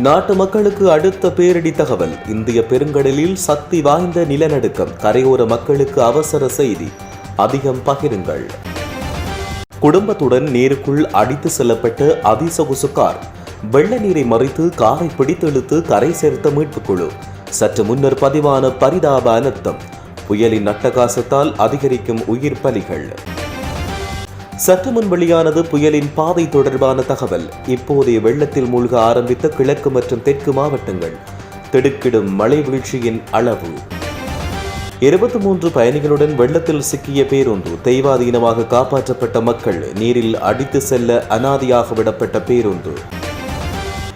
நாட்டு மக்களுக்கு அடுத்த பேரிடி தகவல். இந்திய பெருங்கடலில் சக்தி வாய்ந்த நிலநடுக்கம். கரையோர மக்களுக்கு அவசர செய்தி. அதிகம் பகிருங்கள். குடும்பத்துடன் நீருக்குள் அடித்து செல்லப்பட்ட அதிசொகுசு கார். வெள்ள நீரை மறித்து காரை பிடித்தெழுத்து கரை சேர்த்த மீட்புக் குழு சற்று முன்னர் பதிவான பரிதாப அனர்த்தம். புயலின் அட்டகாசத்தால் அதிகரிக்கும் உயிர் பலிகள். சற்று முன் வெளியானது புயலின் பாதை தொடர்பான தகவல். இப்போதைய வெள்ளத்தில் மூழ்க ஆரம்பித்த கிழக்கு மற்றும் தெற்கு மாவட்டங்கள். திடுக்கிடும் மழை வீழ்ச்சியின் அளவு. இருபத்தி மூன்று பயணிகளுடன் வெள்ளத்தில் சிக்கிய பேருந்து தெய்வாதீனமாக காப்பாற்றப்பட்ட மக்கள் நீரில் அடித்து செல்ல அனாதியாக விடப்பட்ட பேருந்து.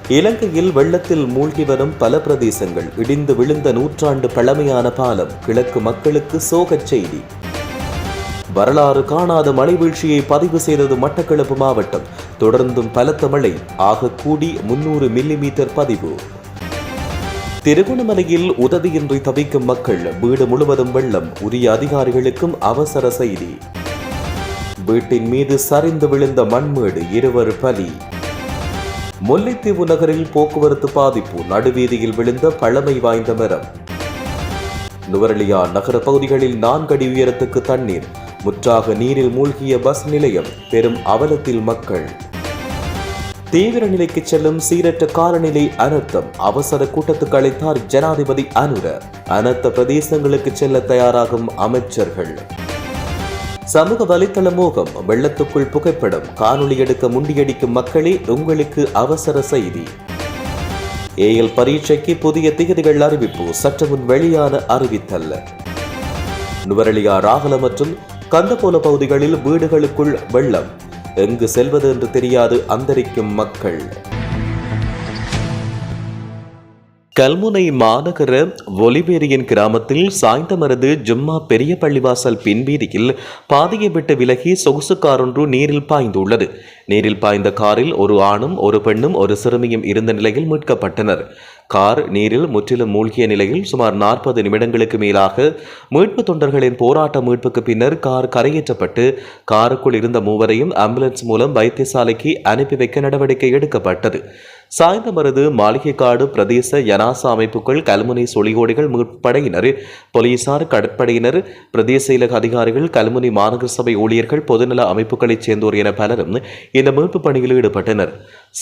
இலங்கையில் வெள்ளத்தில் மூழ்கி வரும் பல பிரதேசங்கள் இடிந்து விழுந்த நூற்றாண்டு பழமையான பாலம் கிழக்கு மக்களுக்கு சோகச் செய்தி. வரலாறு காணாத மழை வீழ்ச்சியை பதிவு செய்தது மட்டக்களப்பு மாவட்டம். தொடர்ந்தும் பலத்த மழை. ஆக கூடி முன்னூறு மில்லிமீட்டர் பதிவு. திருகோணமலையில் உதவியின்றி தவிக்கும் மக்கள் வீடு முழுவதும் வெள்ளம். உரிய அதிகாரிகளுக்கும் அவசர செய்தி. வீட்டின் மீது சரிந்து விழுந்த மண்மேடு இருவர் பலி. முல்லைத்தீவு நகரில் போக்குவரத்து பாதிப்பு. நடுவீதியில் விழுந்த பழமை வாய்ந்த மரம். நுவரலியா நகர பகுதிகளில் நான்கடி உயரத்துக்கு தண்ணீர். முற்றாக நீரில் மூழ்கிய பஸ் நிலையம் பெரும் அவலத்தில் மக்கள். தீவிர நிலைக்கு செல்லும் சீரற்ற காலநிலை அனர்த்தம் அவசர கூட்டத்துக்கு அழைத்தார் ஜனாதிபதி அனுர. அனர்த்த பிரதேசங்களுக்கு செல்ல தயாராகும் அமைச்சர்கள். சமூக வலைத்தள மோகம் வெள்ளத்துக்குள் புகைப்படம் காணொளி எடுக்க முண்டியடிக்கும் மக்களே உங்களுக்கு அவசர செய்தி. ஏஎல் பரீட்சைக்கு புதிய திகதிகள் அறிவிப்பு சற்று முன் வெளியான அறிவித்தல். நுவரலியா ராகல மற்றும் கந்தபோல பகுதிகளில் வீடுகளுக்குள் வெள்ளம். எங்கு செல்வது என்று தெரியாது அந்தரிக்கும் மக்கள். கல்முனை மாநகர ஒலிவேரியின் கிராமத்தில் சாய்ந்தமரது ஜும்மா பெரிய பள்ளிவாசல் பின்வீதியில் பாதையை விட்டு விலகி சொகுசு காரொன்று நீரில் பாய்ந்துள்ளது. நீரில் பாய்ந்த காரில் ஒரு ஆணும் ஒரு பெண்ணும் ஒரு சிறுமியும் இருந்த நிலையில் மீட்கப்பட்டனர். கார் நீரில் முற்றிலும் மூழ்கிய நிலையில் சுமார் நாற்பது நிமிடங்களுக்கு மேலாக மீட்பு தொண்டர்களின் போராட்ட மீட்புக்கு பின்னர் கார் கரையேற்றப்பட்டு காருக்குள் இருந்த மூவரையும் ஆம்புலன்ஸ் மூலம் வைத்தியசாலைக்கு அனுப்பி வைக்க நடவடிக்கை எடுக்கப்பட்டது. சாய்ந்தமருது மாளிகைக்காடு பிரதேச யனாசா அமைப்புகள் கல்முனை சொலிகோடிகள் மீட்படையினர் போலீசார் கடற்படையினர் பிரதேச இலக அதிகாரிகள் கல்முனை மாநகர சபை ஊழியர்கள் பொதுநல அமைப்புகளைச் சேர்ந்தோர் என பலரும் இந்த மீட்பு பணியில் ஈடுபட்டனர்.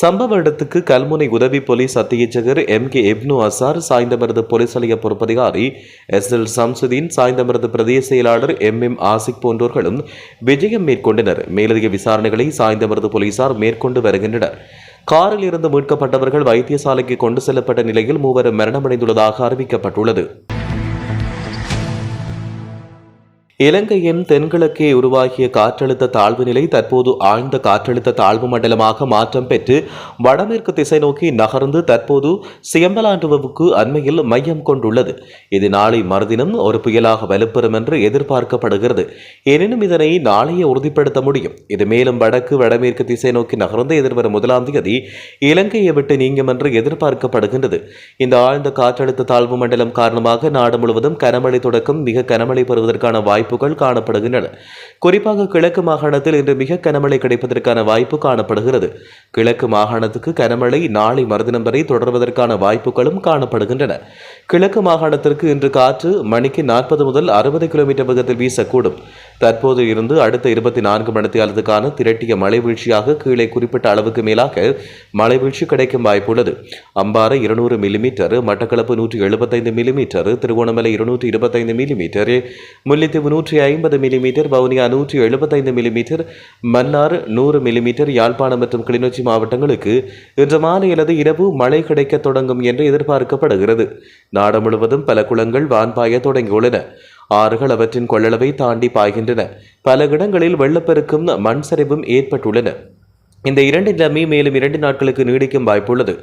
சம்பவ இடத்துக்கு கல்முனை உதவி போலீஸ் அத்தியட்சகர் M. K. Ibnu Azar Sainthamaruthu police நிலைய பொறுப்பதிகாரி எஸ். எல். சம்சுதீன் சாய்ந்தமருது பிரதேச செயலாளர் எம். எம். ஆசிக் போன்றோர்களும் விஜயம் மேற்கொண்டனர். மேலதிக விசாரணைகளை சாய்ந்தமருது போலீசார் மேற்கொண்டு வருகின்றனர். காரில் இருந்து மீட்கப்பட்டவர்கள் வைத்தியசாலைக்கு கொண்டு செல்லப்பட்ட நிலையில் மூவரும் மரணமடைந்துள்ளதாக அறிவிக்கப்பட்டுள்ளது. இலங்கையின் தென்கிழக்கே உருவாகிய காற்றழுத்த தாழ்வு நிலை தற்போது ஆழ்ந்த காற்றழுத்த தாழ்வு மண்டலமாக மாற்றம் பெற்று வடமேற்கு திசை நோக்கி நகர்ந்து தற்போது சியம்பலாண்டுவுக்கு அண்மையில் மையம் கொண்டுள்ளது. இது நாளை மறுதினம் ஒரு புயலாக வலுப்பெறும் என்று எதிர்பார்க்கப்படுகிறது. எனினும் இதனை நாளையே உறுதிப்படுத்த முடியும். இது மேலும் வடக்கு வடமேற்கு திசை நோக்கி நகர்ந்து எதிர்வரும் முதலாம் தேதி இலங்கையை விட்டு நீங்கும் என்று எதிர்பார்க்கப்படுகின்றது. இந்த ஆழ்ந்த காற்றழுத்த தாழ்வு மண்டலம் காரணமாக நாடு முழுவதும் கனமழை தொடக்கம் மிக கனமழை பெறுவதற்கான வாய்ப்பு வாய்ப்புகள் காணப்படுகின்றன. குறிப்பாக கிழக்கு மாகாணத்தில் இன்று மிக கனமழை கிடைப்பதற்கான வாய்ப்பு காணப்படுகிறது. கிழக்கு மாகாணத்துக்கு கனமழை நாளை மறுதினம் வரை தொடர்வதற்கான வாய்ப்புகளும் காணப்படுகின்றன. கிழக்கு மாகாணத்திற்கு இன்று காற்று மணிக்கு நாற்பது முதல் அறுபது கிலோமீட்டர் வேகத்தில் வீசக்கூடும். தற்போது இருந்து அடுத்த இருபத்தி நான்கு மணித்தியாலத்துக்கான திரட்டிய மழை வீழ்ச்சியாக கீழே குறிப்பிட்ட அளவுக்கு மேலாக மழை வீழ்ச்சி கிடைக்கும் வாய்ப்புள்ளது. அம்பாறை இருநூறு மில்லிமீட்டர் மட்டக்களப்பு நூற்றி எழுபத்தைந்து மில்லிமீட்டர் திருகோணமலை இருநூற்றி இருபத்தைந்து மில்லிமீட்டர் முல்லைத்தீவு நூற்றி ஐம்பது மில்லிமீட்டர் வவுனியா நூற்றி எழுபத்தைந்து மில்லிமீட்டர் மன்னார் நூறு மில்லிமீட்டர் யாழ்ப்பாணம் மற்றும் கிளிநொச்சி மாவட்டங்களுக்கு இன்று மாலை அல்லது இரவு மழை கிடைக்க தொடங்கும் என்று எதிர்பார்க்கப்படுகிறது. நாடு முழுவதும் பல குளங்கள் வான்பாய தொடங்கியுள்ளன. ஆறுகள் அவற்றின் கொள்ளளவை தாண்டி பாய்கின்றன. பல இடங்களில் வெள்ளப்பெருக்கும் மண் சரிவும் ஏற்பட்டுள்ளன. இந்த இரண்டு நிலைமை மேலும் இரண்டு நாட்களுக்கு நீடிக்கும் வாய்ப்புள்ளது.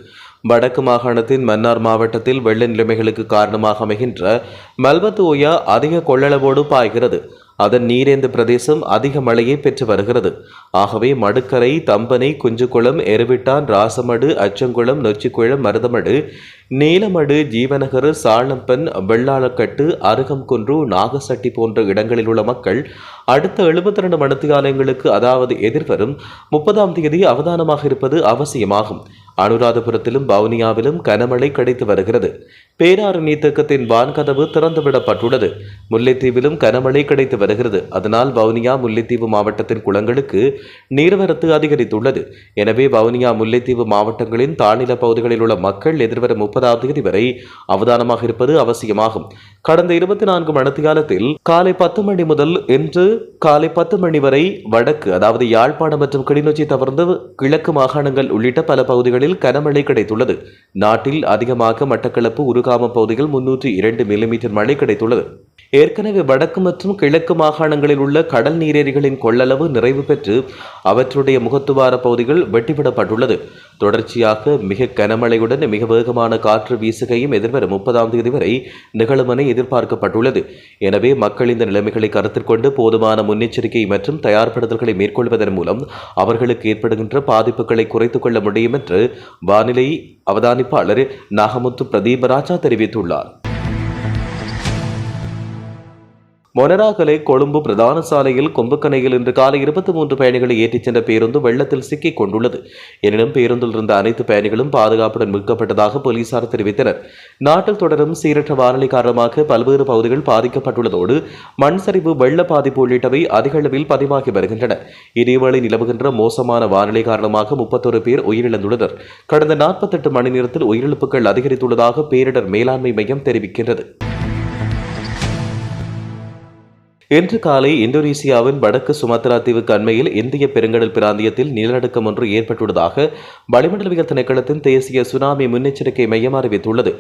வடக்கு மாகாணத்தின் மன்னார் மாவட்டத்தில் வெள்ள நிலைமைகளுக்கு காரணமாக அமைகின்ற மல்வத்து ஓயா அதிக கொள்ளளவோடு பாய்கிறது. அதன் நீரேந்து பிரதேசம் அதிக மழையை பெற்று வருகிறது. ஆகவே மடுக்கரை தம்பனை குஞ்சுக்குளம் எருவிட்டான் ராசமடு அச்சங்குளம் நொச்சிக்குளம் மருதமடு நீலமடு ஜீவநகர் சாளம்பன் வெள்ளாளக்கட்டு அருகம்குன்று நாகசட்டி போன்ற இடங்களில் உள்ள மக்கள் அடுத்த எழுபத்தி ரெண்டு மணித்தியாலயங்களுக்கு அதாவது எதிர்வரும் முப்பதாம் தேதி அவதானமாக இருப்பது அவசியமாகும். அனுராதபுரத்திலும் வவுனியாவிலும் கனமழை கிடைத்து வருகிறது. பேராறு நீர்த்தேக்கத்தின் வான்கதவு திறந்துவிடப்பட்டுள்ளது. முல்லைத்தீவிலும் கனமழை கிடைத்து வருகிறது. அதனால் வவுனியா முல்லைத்தீவு மாவட்டத்தின் குளங்களுக்கு நீர்வரத்து அதிகரித்துள்ளது. எனவே வவுனியா முல்லைத்தீவு மாவட்டங்களின் தாழ்நில பகுதிகளில் உள்ள மக்கள் எதிர்வரும் முப்பதாம் தேதி வரை அவதானமாக இருப்பது அவசியமாகும். கடந்த இருபத்தி நான்கு மணித்தியாலத்தில் காலை பத்து மணி முதல் இன்று காலை பத்து மணி வரை வடக்கு அதாவது யாழ்ப்பாணம் மற்றும் கிளிநொச்சி தவிர்த்து கிழக்கு மாகாணங்கள் உள்ளிட்ட பல பகுதிகளில் கனமழை கிடைத்துள்ளது. நாட்டில் அதிகமாக மட்டக்களப்பு உருகாம பகுதியில் முன்னூற்றி இரண்டு மில்லிமீட்டர் மழை கிடைத்துள்ளது. ஏற்கனவே வடக்கு மற்றும் கிழக்கு மாகாணங்களில் உள்ள கடல் நீரேரிகளின் கொள்ளளவு நிறைவு பெற்று அவற்றுடைய முகத்துவார பகுதிகள் வெட்டிவிடப்பட்டுள்ளது. தொடர்ச்சியாக மிக கனமழையுடன் மிக வேகமான காற்று வீசுகையும் எதிர்வரும் முப்பதாம் தேதி வரை நிகழும் என எதிர்பார்க்கப்பட்டுள்ளது. எனவே மக்கள் இந்த நிலைமைகளை கருத்தில் கொண்டு போதுமான முன்னெச்சரிக்கை மற்றும் தயார்படுத்தல்களை மேற்கொள்வதன் மூலம் அவர்களுக்கு ஏற்படுகின்ற பாதிப்புகளை குறைத்துக் கொள்ள முடியும் என்று வானிலை அவதானிப்பாளர் நாகமுத்து பிரதீபராஜா தெரிவித்துள்ளார். மொனராகலை கொழும்பு பிரதான சாலையில் கொம்புக்கணையில் இன்று காலை இருபத்தி மூன்று பயணிகளை ஏற்றிச் சென்ற பேருந்து வெள்ளத்தில் சிக்கிக் கொண்டுள்ளது. எனினும் பேருந்தில் இருந்த அனைத்து பயணிகளும் பாதுகாப்புடன் மீட்கப்பட்டதாக போலீசார் தெரிவித்தனர். நாட்டில் தொடரும் சீரற்ற வானிலை காரணமாக பல்வேறு பகுதிகள் பாதிக்கப்பட்டுள்ளதோடு மண் சரிவு வெள்ள பாதிப்பு உள்ளிட்டவை அதிக அளவில் பதிவாகி வருகின்றன. இதேவேளை நிலவுகின்ற மோசமான வானிலை காரணமாக முப்பத்தொரு பேர் உயிரிழந்துள்ளனர். கடந்த நாற்பத்தெட்டு மணி நேரத்தில் உயிரிழப்புகள் அதிகரித்துள்ளதாக பேரிடர் மேலாண்மை மையம் தெரிவிக்கின்றது. இன்று காலை இந்தோனேசியாவின் வடக்கு சுமத்ரா தீவுக்கு அண்மையில் இந்திய பெருங்கடல் பிராந்தியத்தில் நிலநடுக்கம் ஒன்று ஏற்பட்டுள்ளதாக வளிமண்டலவியல் திணைக்களத்தின் தேசிய சுனாமி முன்னெச்சரிக்கை மையம் அறிவித்துள்ளது.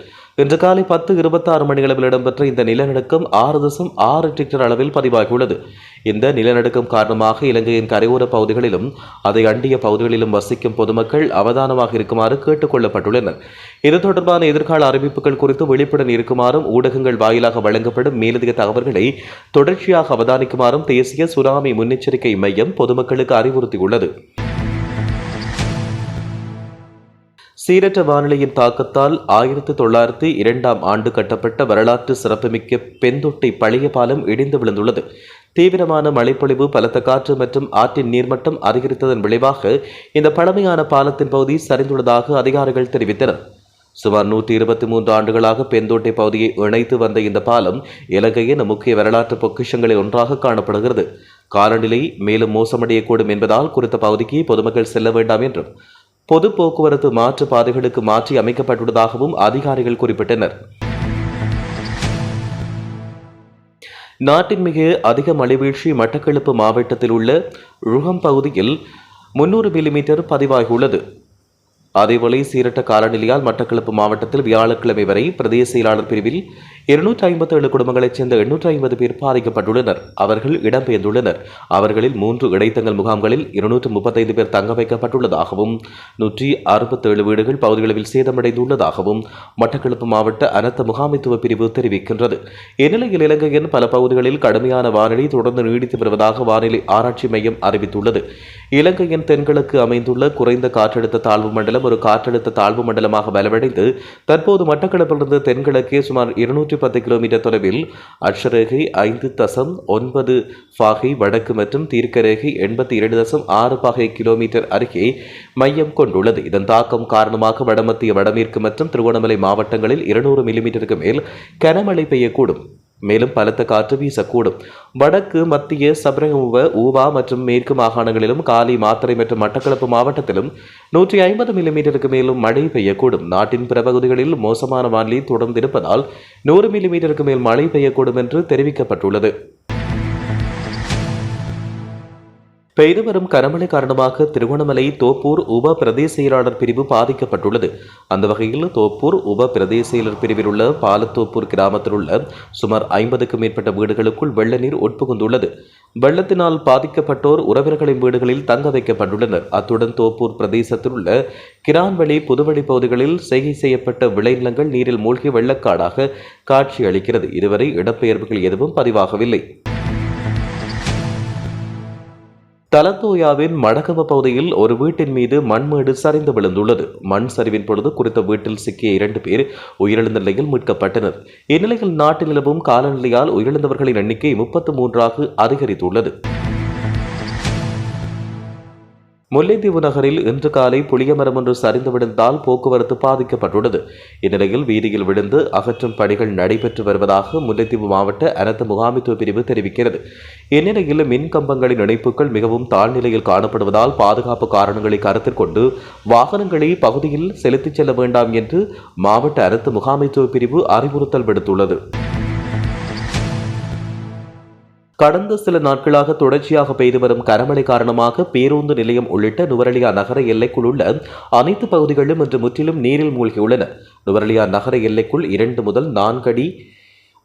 இன்று காலை பத்து இருபத்தாறு மணி அளவில் இடம்பெற்ற இந்த நிலநடுக்கம் ஆறு தசம் ஆறு டிக்டர் அளவில் பதிவாகியுள்ளது. இந்த நிலநடுக்கம் காரணமாக இலங்கையின் கரையோர பகுதிகளிலும் அதை அண்டிய பகுதிகளிலும் வசிக்கும் பொதுமக்கள் அவதானமாக இருக்குமாறு கேட்டுக் கொள்ளப்பட்டுள்ளனர். இது தொடர்பான எதிர்கால அறிவிப்புகள் குறித்து விழிப்புடன் இருக்குமாறும் ஊடகங்கள் வாயிலாக வழங்கப்படும் மேலதிக தகவல்களை தொடர்ச்சியாக அவதானிக்குமாறும் தேசிய சுனாமி முன்னெச்சரிக்கை மையம் பொதுமக்களுக்கு அறிவுறுத்தியுள்ளது. சீரற்ற வானிலையின் தாக்கத்தால் ஆயிரத்தி தொள்ளாயிரத்தி இரண்டாம் ஆண்டு கட்டப்பட்ட வரலாற்று சிறப்புமிக்க பெந்தொட்டி பழைய பாலம் இடிந்து விழுந்துள்ளது. தீவிரமான மழைப்பொழிவு பலத்த காற்று மற்றும் ஆற்றின் நீர்மட்டம் அதிகரித்ததன் விளைவாக இந்த பழமையான பாலத்தின் பகுதி சரிந்துள்ளதாக அதிகாரிகள் தெரிவித்தனர். சுமார் நூற்றி இருபத்தி மூன்று ஆண்டுகளாக பெந்தோட்டை பகுதியை இணைத்து வந்த இந்த பாலம் இலங்கையின் முக்கிய வரலாற்று பொக்கிஷங்களில் ஒன்றாக காணப்படுகிறது. காலநிலை மேலும் மோசமடையக்கூடும் என்பதால் குறித்த பகுதிக்கு பொதுமக்கள் செல்ல வேண்டாம் என்றும் பொது போக்குவரத்து மாற்று பாதைகளுக்கு மாற்றி அமைக்கப்பட்டுள்ளதாகவும் அதிகாரிகள் குறிப்பிட்டனர். நாட்டின் மிக அதிக மழைவீழ்ச்சி மட்டக்களப்பு மாவட்டத்தில் உள்ள ருகம் பகுதியில் முன்னூறு மில்லிமீட்டர் பதிவாகியுள்ளது. அதேவேளை சீரட்ட காலநிலையால் மட்டக்களப்பு மாவட்டத்தில் வியாழக்கிழமை வரை பிரதேச செயலாளர் பிரிவில் இருநூற்றி ஐம்பத்தி ஏழு குடும்பங்களைச் சேர்ந்த எண்ணூற்றி ஐம்பது பேர் பாதிக்கப்பட்டுள்ளனர். அவர்கள் இடம்பெயர்ந்துள்ளனர். அவர்களில் மூன்று இடைத்தங்கல் முகாம்களில் இருநூற்று முப்பத்தைந்து பேர் தங்க வைக்கப்பட்டுள்ளதாகவும் நூற்றி அறுபத்தேழு வீடுகள் பகுதிகளில் சேதமடைந்துள்ளதாகவும் மட்டக்களப்பு மாவட்ட அனர்த்த முகாமைத்துவ பிரிவு தெரிவிக்கின்றது. இந்நிலையில் இலங்கையின் பல பகுதிகளில் கடுமையான வானிலை தொடர்ந்து நீடித்து வருவதாக வானிலை ஆராய்ச்சி மையம் அறிவித்துள்ளது. இலங்கையின் தென்கிழக்கு அமைந்துள்ள குறைந்த காற்றழுத்த தாழ்வு மண்டலம் ஒரு காற்றழுத்த தாழ்வு மண்டலமாக பலவடைந்து தற்போது மட்டக்களப்பிலிருந்து தென்கிழக்கே சுமார் இருநூற்றி பத்து கிலோமீட்டர் தொலைவில் அட்சரேகை ஐந்து தசம் ஒன்பது பாகை வடக்கு மற்றும் தீர்க்கரேகை எண்பத்தி இரண்டு தசம் ஆறு பாகை கிலோமீட்டர் அருகே மையம் கொண்டுள்ளது. இதன் தாக்கம் காரணமாக வடமத்திய வடமேற்கு மற்றும் திருவண்ணாமலை மாவட்டங்களில் இருநூறு மில்லிமீட்டருக்கு மேல் கனமழை பெய்யக்கூடும். மேலும் பலத்த காற்று வீசக்கூடும். வடக்கு மத்திய சபரகமுவ ஊவா மற்றும் மேற்கு மாகாணங்களிலும் காலி மாத்தறை மற்றும் மட்டக்களப்பு மாவட்டத்திலும் நூற்றி ஐம்பது மில்லிமீட்டருக்கு மேலும் மழை பெய்யக்கூடும். நாட்டின் பிற பகுதிகளில் மோசமான வானிலை தொடர்ந்திருப்பதால் நூறு மில்லிமீட்டருக்கு மேல் மழை பெய்யக்கூடும் என்று தெரிவிக்கப்பட்டுள்ளது. பெய்து வரும் கனமழை காரணமாக திருகோணமலை தோப்பூர் உப பிரதேச செயலாளர் பிரிவு பாதிக்கப்பட்டுள்ளது. அந்த வகையில் தோப்பூர் உப பிரதேச செயலர் பிரிவில் உள்ள பாலத்தோப்பூர் கிராமத்தில் உள்ள சுமார் ஐம்பதுக்கும் மேற்பட்ட வீடுகளுக்குள் வெள்ள நீர் உட்புகுந்துள்ளது. வெள்ளத்தினால் பாதிக்கப்பட்டோர் உறவினர்களின் வீடுகளில் தங்க வைக்கப்பட்டுள்ளனர். அத்துடன் தோப்பூர் பிரதேசத்தில் உள்ள கிரான்வெளி புதுவழி பகுதிகளில் செய்கை செய்யப்பட்ட விளைநிலங்கள் நீரில் மூழ்கி வெள்ளக்காடாக காட்சி அளிக்கிறது இதுவரை இடப்பெயர்வுகள் எதுவும் பதிவாகவில்லை. தலத்தோயாவின் மடகவ பகுதியில் ஒரு வீட்டின் மீது மண்மேடு சரிந்து விழுந்துள்ளது. மண் சரிவின் பொழுது குறித்த வீட்டில் சிக்கிய இரண்டு பேர் உயிரிழந்த நிலையில் மீட்கப்பட்டனர். இந்நிலையில் நாட்டில் நிலவும் காலநிலையால் உயிரிழந்தவர்களின் எண்ணிக்கை முப்பத்து மூன்றாக அதிகரித்துள்ளது. முல்லைத்தீவு நகரில் இன்று காலை புளியமரம் ஒன்று சரிந்து விழுந்தால் போக்குவரத்து பாதிக்கப்பட்டுள்ளது. இந்நிலையில் வீதியில் விழுந்து அகற்றும் பணிகள் நடைபெற்று வருவதாக முல்லைத்தீவு மாவட்ட அனைத்து முகாமித்துவ பிரிவு தெரிவிக்கிறது. இந்நிலையில் மின் கம்பங்களின் இணைப்புகள் மிகவும் தாழ்நிலையில் காணப்படுவதால் பாதுகாப்பு காரணங்களை கருத்தில் கொண்டு வாகனங்களை பகுதியில் செலுத்திச் செல்ல வேண்டாம் என்று மாவட்ட அரசு முகாமைத்துவ பிரிவு அறிவுறுத்தல் விடுத்துள்ளது. கடந்த சில நாட்களாக தொடர்ச்சியாக பெய்து வரும் கனமழை காரணமாக பேருந்து நிலையம் உள்ளிட்ட நுவரலியா நகர எல்லைக்குள் உள்ள அனைத்து பகுதிகளும் இன்று முற்றிலும் நீரில் மூழ்கியுள்ளன. நுவரலியா நகர எல்லைக்குள் இரண்டு முதல் நான்கு அடி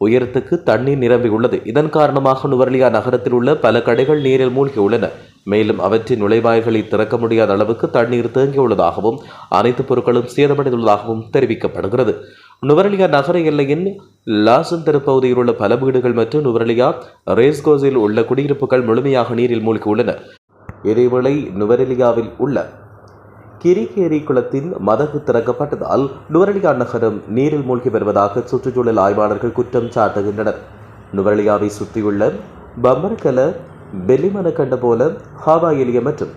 உயரத்துக்கு தண்ணீர் நிரம்பியுள்ளது இதன் காரணமாக நுவரலியா நகரத்தில் உள்ள பல கடைகள் நீரில் மூழ்கியுள்ளன. மேலும் அவற்றின் நுழைவாய்களை திறக்க முடியாத அளவுக்கு தண்ணீர் தேங்கியுள்ளதாகவும் அனைத்து பொருட்களும் சேதமடைந்துள்ளதாகவும் தெரிவிக்கப்படுகிறது. நுவரலியா நகர எல்லையின் லாசன் தெருப்பகுதியில் உள்ள பல வீடுகள் மற்றும் நுவரலியா ரேஸ்கோஸில் உள்ள குடியிருப்புகள் முழுமையாக நீரில் மூழ்கியுள்ளன இதேவேளை நுவரெலியாவில் உள்ள கிரிகேரி குளத்தின் மதகு திறக்கப்பட்டதால் நுவரலியா நகரம் நீரில் மூழ்கி வருவதாக சுற்றுச்சூழல் ஆய்வாளர்கள் குற்றம் சாட்டுகின்றனர். நுவரலியாவை சுற்றியுள்ள பம்மர்கல பெல்லிமனக்கண்ட போல ஹாவா எலிய மற்றும்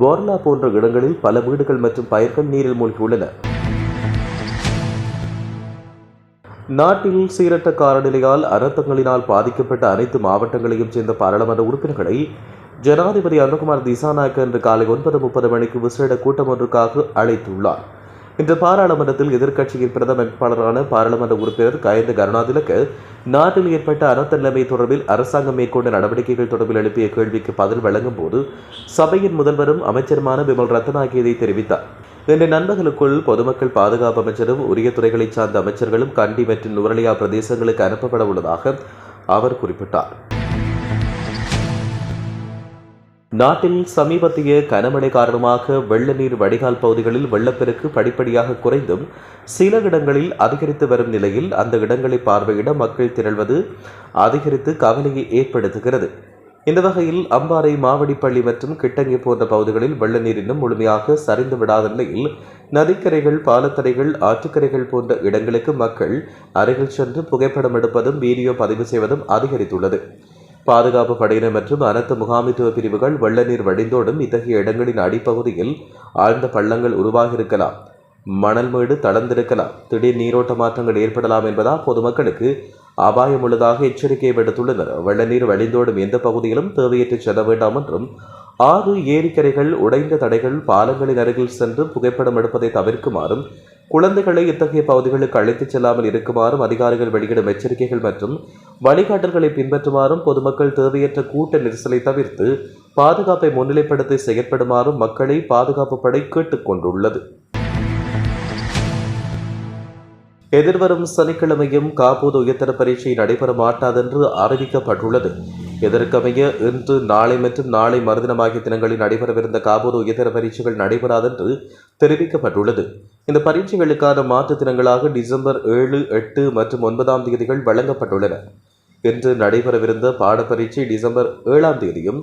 போர்லா போன்ற இடங்களில் பல வீடுகள் மற்றும் பயிர்கள் நீரில் மூழ்கியுள்ளன நாட்டில் சீரற்ற காலநிலையால் அனர்த்தங்களினால் பாதிக்கப்பட்ட அனைத்து மாவட்டங்களையும் சேர்ந்த பாராளுமன்ற உறுப்பினர்களை ஜனாதிபதி அருண்குமார் திசாநாயக்க இன்று காலை ஒன்பது முப்பது மணிக்கு விசேட கூட்டம் ஒன்றுக்காக அழைத்துள்ளார். இன்று பாராளுமன்றத்தில் எதிர்க்கட்சியின் பிரதம வேட்பாளரான பாராளுமன்ற உறுப்பினர் கயந்த கருணாதிலக்கு நாட்டில் ஏற்பட்ட அனர்த்த நிலைமை தொடர்பில் அரசாங்கம் மேற்கொண்ட நடவடிக்கைகள் தொடர்பில் எழுப்பிய கேள்விக்கு பதில் வழங்கும் போது சபையின் முதல்வரும் அமைச்சருமான விமல் ரத்னாகி இதை தெரிவித்தார். இன்று நண்பர்களுக்குள் பொதுமக்கள் பாதுகாப்பு அமைச்சரும் உரிய துறைகளைச் சார்ந்த அமைச்சர்களும் கண்டி மற்றும் நுவரலியா பிரதேசங்களுக்கு அனுப்பப்பட உள்ளதாக அவர் குறிப்பிட்டார். நாட்டில் சமீபத்திய கனமழை காரணமாக வெள்ள நீர் வடிகால் பகுதிகளில் வெள்ளப்பெருக்கு படிப்படியாக குறைந்தும் சில இடங்களில் அதிகரித்து வரும் நிலையில் அந்த இடங்களை பார்வையிட மக்கள் திரள்வது அதிகரித்து கவலையை ஏற்படுத்துகிறது. இந்த வகையில் அம்பாறை மாவடிப்பள்ளி மற்றும் கிட்டங்கி போன்ற பகுதிகளில் வெள்ள நீர் இன்னும் முழுமையாக சரிந்து விடாத நிலையில் நதிக்கரைகள் பாலத்தரைகள் ஆற்றுக்கரைகள் போன்ற இடங்களுக்கு மக்கள் அருகில் சென்று புகைப்படம் எடுப்பதும் வீடியோ பதிவு செய்வதும் அதிகரித்துள்ளது. பாதுகாப்பு படையினர் மற்றும் அனைத்து முகாமித்துவ பிரிவுகள் வெள்ள நீர் வடிந்தோடும் இத்தகைய இடங்களின் அடிப்பகுதியில் ஆழ்ந்த பள்ளங்கள் உருவாகியிருக்கலாம். மணல் மேடு தளர்ந்திருக்கலாம். திடீர் நீரோட்ட மாற்றங்கள் ஏற்படலாம் என்பதால் பொதுமக்களுக்கு அபாயம் உள்ளதாக எச்சரிக்கை விடுத்துள்ளனர். வெள்ள நீர் வழிந்தோடும் எந்த பகுதியிலும் தேவையற்று செல்ல வேண்டாம் என்றும் ஆறு ஏரிக்கரைகள் உடைந்த தடைகள் பாலங்களின் அருகில் சென்று புகைப்படம் எடுப்பதை தவிர்க்குமாறும் குழந்தைகளை இத்தகைய பகுதிகளுக்கு அழைத்துச் செல்லாமல் இருக்குமாறும் அதிகாரிகள் வெளியிடும் எச்சரிக்கைகள் மற்றும் வழிகாட்டல்களை பின்பற்றுமாறும் பொதுமக்கள் தேவையற்ற கூட்ட நெரிசலை தவிர்த்து பாதுகாப்பை முன்னிலைப்படுத்தி செயற்படுமாறும் மக்களை பாதுகாப்பு படை கேட்டுக் எதிர்வரும் சனிக்கிழமையும் காப்போது உயர்தர பரீட்சை நடைபெற மாட்டாதென்று அறிவிக்கப்பட்டுள்ளது. இதற்கமைய இன்று நாளை மற்றும் நாளை மறுதினம் ஆகிய தினங்களில் நடைபெறவிருந்த காபோது உயர்தர பரீட்சைகள் நடைபெறாதென்று தெரிவிக்கப்பட்டுள்ளது. இந்த பரீட்சைகளுக்கான மாற்று தினங்களாக டிசம்பர் ஏழு எட்டு மற்றும் ஒன்பதாம் தேதிகள் வழங்கப்பட்டுள்ளன. இன்று நடைபெறவிருந்த பாடப்பரீட்சை டிசம்பர் ஏழாம் தேதியும்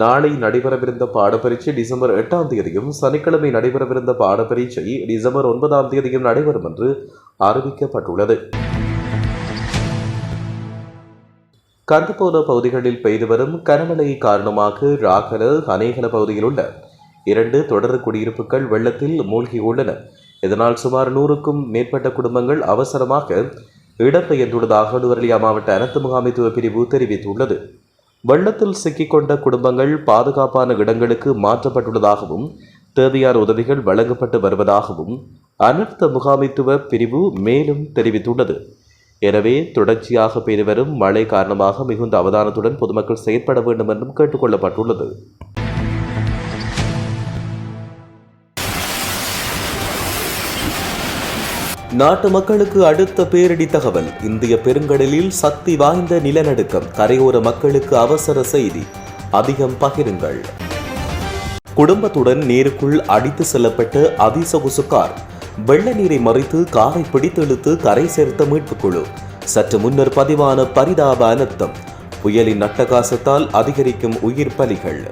நாளை நடைபெறவிருந்த பாடப்பரீட்சை டிசம்பர் எட்டாம் தேதியும் சனிக்கிழமை நடைபெறவிருந்த பாடப்பரீட்சை டிசம்பர் ஒன்பதாம் தேதியும் நடைபெறும் என்று அறிவிக்கப்பட்டுள்ளது. கந்தபோல பகுதிகளில் பெய்து வரும் கனமழை காரணமாக ராகல அநேகல பகுதியில் உள்ள இரண்டு தொடர் குடியிருப்புகள் வெள்ளத்தில் மூழ்கியுள்ளன இதனால் சுமார் நூறுக்கும் மேற்பட்ட குடும்பங்கள் அவசரமாக இடம்பெயர்ந்துள்ளதாக நுவரலியா மாவட்ட அனைத்து முகாமைத்துவ பிரிவு தெரிவித்துள்ளது. வெள்ளத்தில் சிக்கிக்கொண்ட குடும்பங்கள் பாதுகாப்பான இடங்களுக்கு மாற்றப்பட்டுள்ளதாகவும் தேவையான உதவிகள் வழங்கப்பட்டு வருவதாகவும் அனர்த்த முகாமைத்துவ பிரிவு மேலும் தெரிவித்துள்ளது. எனவே தொடர்ச்சியாக பெய்து வரும் மழை காரணமாக மிகுந்த அவதானத்துடன் பொதுமக்கள் செயற்பட வேண்டும் என்றும் கேட்டுக்கொள்ளப்பட்டுள்ளது. நாட்டு மக்களுக்கு அடுத்த பேரிடி தகவல். இந்திய பெருங்கடலில் சக்தி வாய்ந்த நிலநடுக்கம். கரையோர மக்களுக்கு அவசர செய்தி. அதிகம் பகிருங்கள். குடும்பத்துடன் நீருக்குள் அடித்து செல்லப்பட்ட அதிசொகுசு கார் வெள்ள நீரை மறைத்து காரை பிடித்தெழுத்து கரை சேர்த்த மீட்புக் குழு சற்று முன்னர் பதிவான பரிதாப அனர்த்தம். புயலின் அட்டகாசத்தால் அதிகரிக்கும் உயிர் பலிகள்.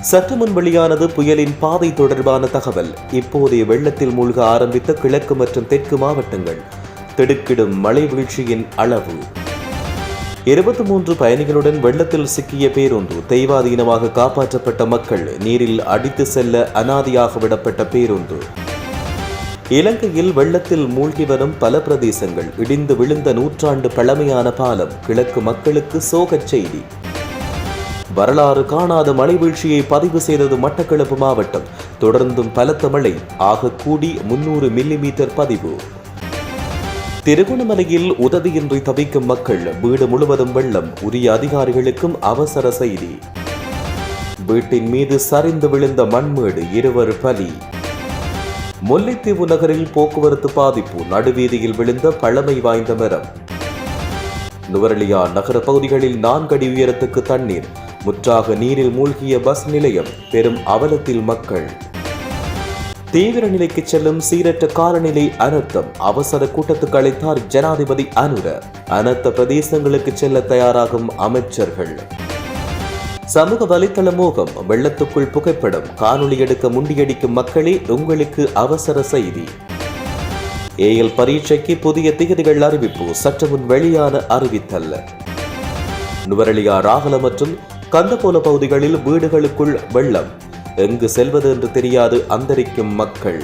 சற்று முன் வெளியானது புயலின் பாதை தொடர்பான தகவல். இப்போதைய வெள்ளத்தில் மூழ்க ஆரம்பித்த கிழக்கு மற்றும் தெற்கு மாவட்டங்கள். திடுக்கிடும் மழை வீழ்ச்சியின் அளவு. இருபத்தி மூன்று பயணிகளுடன் வெள்ளத்தில் சிக்கிய பேருந்து தெய்வாதீனமாக காப்பாற்றப்பட்ட மக்கள் நீரில் அடித்து செல்ல அனாதியாக விடப்பட்ட பேருந்து. இலங்கையில் வெள்ளத்தில் மூழ்கி வரும் பல பிரதேசங்கள் இடிந்து விழுந்த நூற்றாண்டு பழமையான பாலம் கிழக்கு மக்களுக்கு சோகச் செய்தி. வரலாறு காணாத மழை வீழ்ச்சியை பதிவு செய்தது மட்டக்களப்பு மாவட்டம். தொடர்ந்தும் பலத்த மழை ஆக கூடி முன்னூறு மில்லிமீட்டர் பதிவு. திருகோணமலையில் உதவியின்றி தவிக்கும் மக்கள் வீடு முழுவதும் வெள்ளம் உரிய அதிகாரிகளுக்கும் அவசர செய்தி. வீட்டின் மீது சரிந்து விழுந்த மண்மேடு இருவர் பலி. முல்லைத்தீவு நகரில் போக்குவரத்து பாதிப்பு நடுவீதியில் விழுந்த பழமை வாய்ந்த மரம். நுவரலியா நகர பகுதிகளில் நான்கடி உயரத்துக்கு தண்ணீர். முற்றாக நீரில் மூழ்கிய பஸ் நிலையம் பெரும் அவலத்தில் மக்கள். தீவிர நிலைக்கு செல்லும் சீரற்ற காலநிலை அனர்த்தம். அவசர கூட்டத்துக்கு அழைத்தார் ஜனாதிபதி அனுர. அனர்த்த பிரதேசங்களுக்கு செல்ல தயாராகும் அமைச்சர்கள். சமூக வலைத்தள மோகம் வெள்ளத்துக்குள் புகைப்படம். காணொளி எடுக்க முண்டியடிக்கும் மக்களே உங்களுக்கு அவசர செய்தி. ஏஎல் பரீட்சைக்கு புதிய திகதிகள் அறிவிப்பு. சற்று முன் வெளியான அறிவித்தல். நுவரலியா ராகல மற்றும் கந்தபோல பகுதிகளில் வீடுகளுக்குள் வெள்ளம். எங்கு செல்வது என்று தெரியாது அந்தரிக்கும் மக்கள்.